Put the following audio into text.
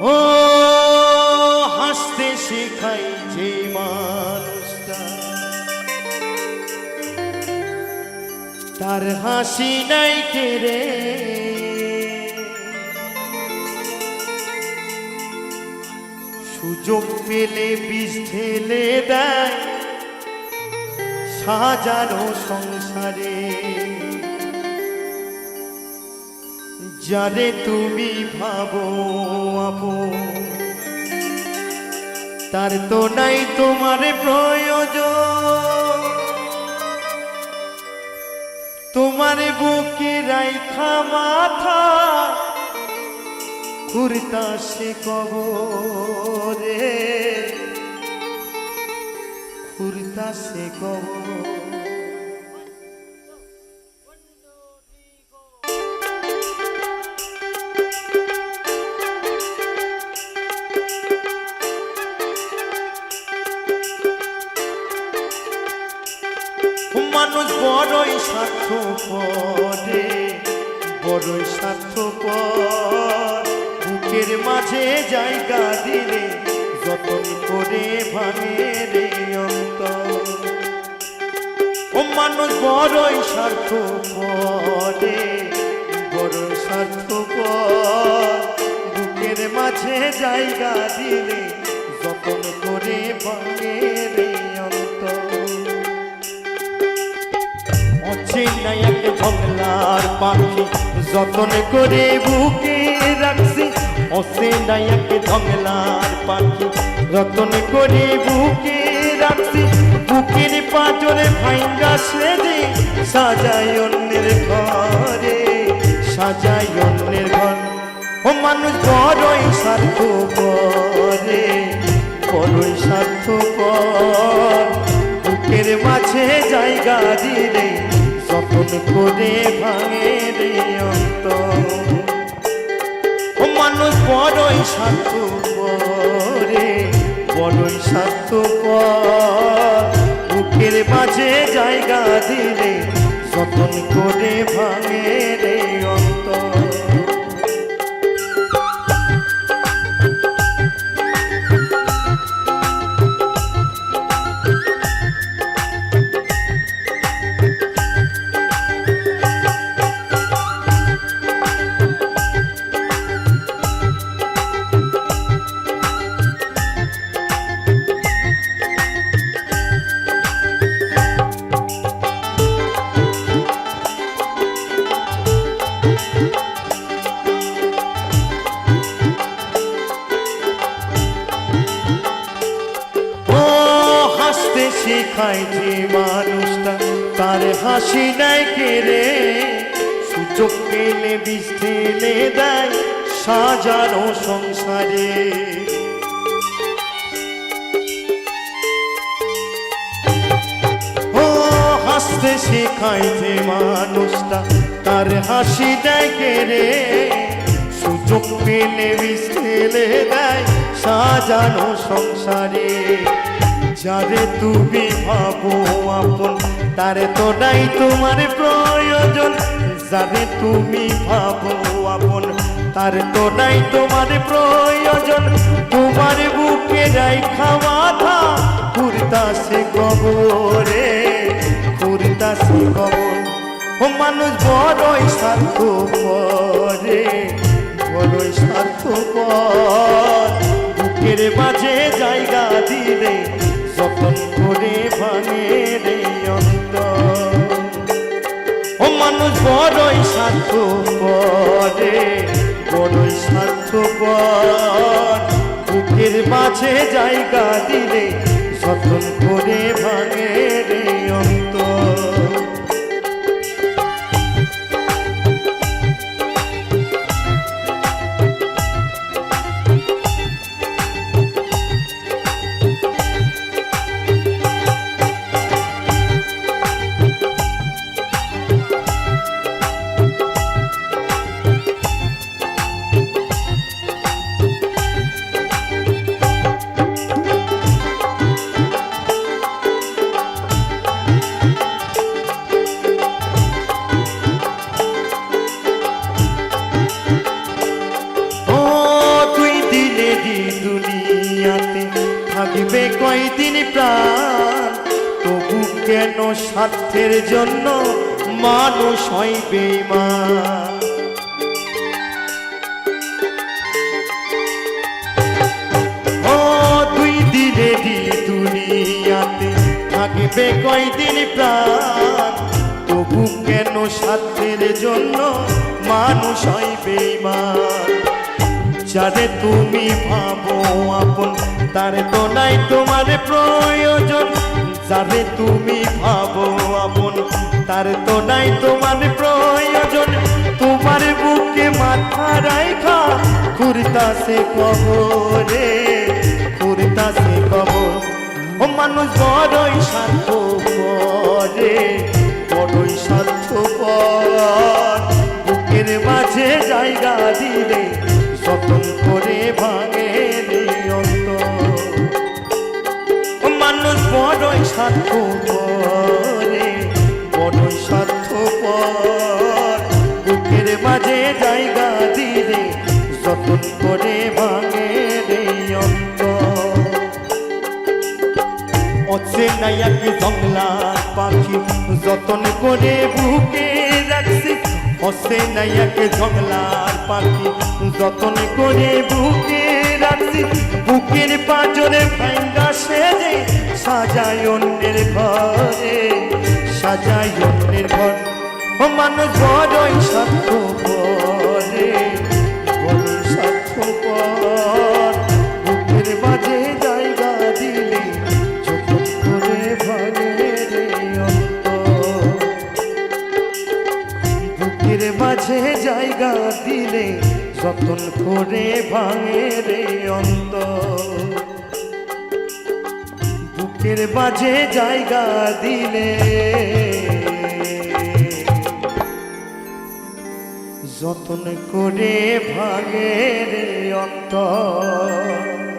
ও হাসতে শেখাই যে মানুষটা। তার হাসি নাই কেড়ে সুযোগ পেলে বিষ ঢেলে দেয়। সাজানো সংসারে। যারে তুমি ভাবো আপন তার তো নাই তোমার প্রয়োজন। তোমার বুকে রাইখা মাথা ঘুরতা সে কবরে ঘুরতা সে কবর। মানুষ বড়ই স্বার্থ পরে বড়ই স্বার্থ বুকের মাঝে জায়গা দিলে যতন করে ভাঙে রে ও মানুষ বড়ই স্বার্থ পরে বড়ই স্বার্থ বুকের মাঝে জায়গা দিলে যতন করে ভাঙে রে পাখি যতন করে বুকে রাখছি অচেনা এক ঝগলার পাখি। যতন করে বুকে রাখছি, বুকের পাজরে ভাঙ্গা সেজে সাজাই অন্যের ঘরে সাজাই অন্যের ঘর। ও মানুষ বড়ই স্বার্থ করে বড়ই স্বার্থ কর বুকের মাঝে জায়গা দিলে যতন করে ভাঙে রে অন্ত মানুষ বড়ই স্বার্থ রে, বড়ই স্বার্থ বুকের মাঝে জায়গা দিলে যতন করে ভাঙে রে অন্তর। যে মানুষটা, তার হাসি নাই কেড়ে সুযোগ পেলে বিষ ঢেলে দেয় সাজানো সংসারে। ও, হাসতে শেখায় মানুষটা, তার হাসি দেয় কেড়ে সুযোগ পেলে বিষ ঢেলে দেয় সাজানো সংসারে। যারে তুমি ভাবো আপন, তারে তো নাই তোমার প্রয়োজন। যারে তুমি ভাবো আপন, তার তো নাই তোমার প্রয়োজন। তোমার বুকে রাইখা মাথা কুর্তা সে কবরে কুর্তা সে কবর। ও মানুষ বড়ই স্বার্থ করে বড়ই স্বার্থ কর বুকের মাঝে জায়গা দিলে যতন করে ভাঙে রে অন্ত ও মানুষ বড়ই স্বার্থ করে বড়ই স্বার্থ বুকের মাঝে জায়গা দিলে যতন করে ভাঙে রে থাকবে কয়দিন প্রাণ? তবু কেন স্বার্থের জন্য মানুষ দি দুনিয়াতে থাকবে কয়দিন প্রাণ? তবু কেন স্বার্থের জন্য মানুষ হয় বেইমান যারে তুমি ভাবো আপন তার তো নাই তোমার প্রয়োজন। যারে তুমি ভাবো আপন, তার তো নাই তোমার প্রয়োজন। তোমার বুকে মাথা রাইখা ঘুরতাছে কবরে ঘুরতাছে কবর। ও মানুষ বড়ই স্বার্থ করে বড়ই স্বার্থ পর বুকের মাঝে জায়গা দিলে যতন জায়গা দিলে, যতন করে ভাঙে রে জংলা পাখি, যতন করে বুকে পাখি, যতন করে বুকে বুকের সেজে, সাজায় অন্যের ঘরে, সাজায় অন্যের ঘর। মানুষ বড়ই স্বার্থ জায়গা দিলে যতন করে ভাঙে রে অন্ত বুকের বাজে জায়গা দিলে যতন করে ভাঙে রে অন্তর।